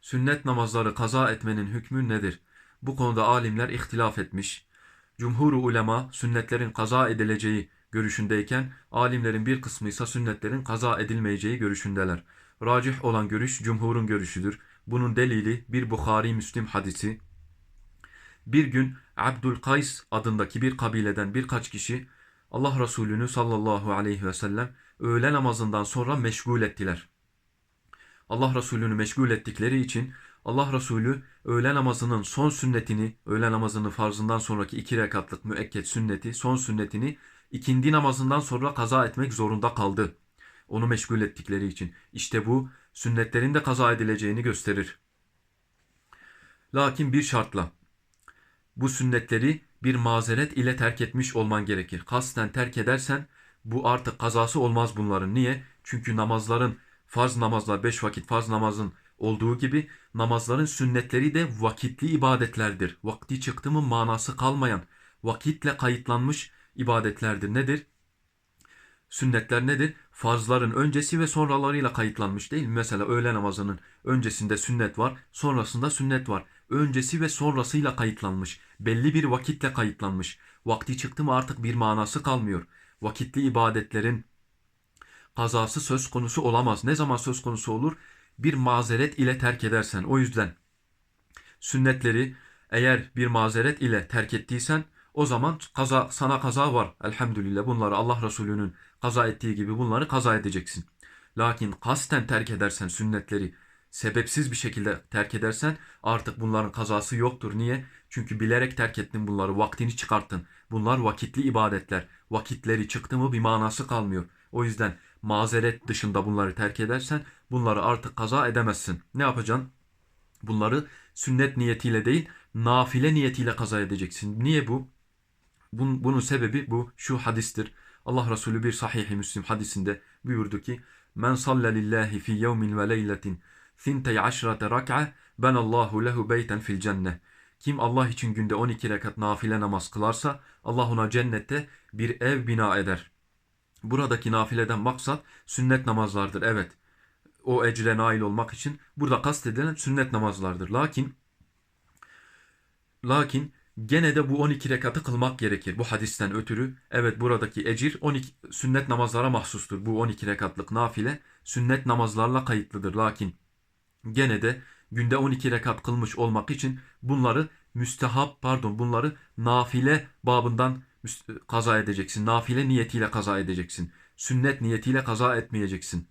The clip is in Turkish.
Sünnet namazları kaza etmenin hükmü nedir? Bu konuda alimler ihtilaf etmiş. Cumhur ulema sünnetlerin kaza edileceği görüşündeyken alimlerin bir kısmı ise sünnetlerin kaza edilmeyeceği görüşündeler. Racih olan görüş cumhurun görüşüdür. Bunun delili bir Bukhari Müslim hadisi. Bir gün Abdülkays adındaki bir kabileden birkaç kişi Allah Resulü'nü sallallahu aleyhi ve sellem öğle namazından sonra meşgul ettiler. Allah Resulü'nü meşgul ettikleri için Allah Resulü öğle namazının son sünnetini, öğle namazının farzından sonraki iki rekatlık müekket sünneti, son sünnetini ikindi namazından sonra kaza etmek zorunda kaldı. Onu meşgul ettikleri için. İşte bu sünnetlerin de kaza edileceğini gösterir. Lakin bir şartla. Bu sünnetleri bir mazeret ile terk etmiş olman gerekir. Kasten terk edersen bu artık kazası olmaz bunların. Niye? Çünkü namazların farz namazlar, beş vakit farz namazın olduğu gibi namazların sünnetleri de vakitli ibadetlerdir. Vakti çıktı mı manası kalmayan, vakitle kayıtlanmış ibadetlerdir. Nedir? Sünnetler nedir? Farzların öncesi ve sonralarıyla kayıtlanmış değil mi? Mesela öğle namazının öncesinde sünnet var, sonrasında sünnet var. Öncesi ve sonrasıyla kayıtlanmış. Belli bir vakitle kayıtlanmış. Vakti çıktı mı artık bir manası kalmıyor. Vakitli ibadetlerin kazası söz konusu olamaz. Ne zaman söz konusu olur? Bir mazeret ile terk edersen. O yüzden sünnetleri eğer bir mazeret ile terk ettiysen o zaman kaza sana kaza var. Elhamdülillah bunları Allah Resulü'nün kaza ettiği gibi bunları kaza edeceksin. Lakin kasten terk edersen sünnetleri sebepsiz bir şekilde terk edersen artık bunların kazası yoktur. Niye? Çünkü bilerek terk ettin bunları, vaktini çıkarttın. Bunlar vakitli ibadetler. Vakitleri çıktı mı bir manası kalmıyor. O yüzden mazeret dışında bunları terk edersen bunları artık kaza edemezsin. Ne yapacaksın? Bunları sünnet niyetiyle değil, nafile niyetiyle kaza edeceksin. Niye bu? Bunun, bunun sebebi bu şu hadistir. Allah Resulü bir sahih-i Müslim hadisinde buyurdu ki: "Men salle lillahi fi yevmin ve leyletin thintey aşrate rak'a benallahu lehu beyten fil cennet." Kim Allah için günde 12 rekat nafile namaz kılarsa Allah ona cennette bir ev bina eder. Buradaki nafileden maksat sünnet namazlardır. Evet. O ecre nail olmak için burada kastedilen sünnet namazlardır. Lakin lakin gene de bu 12 rekatı kılmak gerekir. Bu hadisten ötürü evet buradaki ecir 12 sünnet namazlara mahsustur. Bu 12 rekatlık nafile sünnet namazlarla kayıtlıdır. Lakin gene de günde 12 rekat kılmış olmak için bunları müstehap pardon bunları nafile babından kaza edeceksin. Nafile niyetiyle kaza edeceksin. Sünnet niyetiyle kaza etmeyeceksin.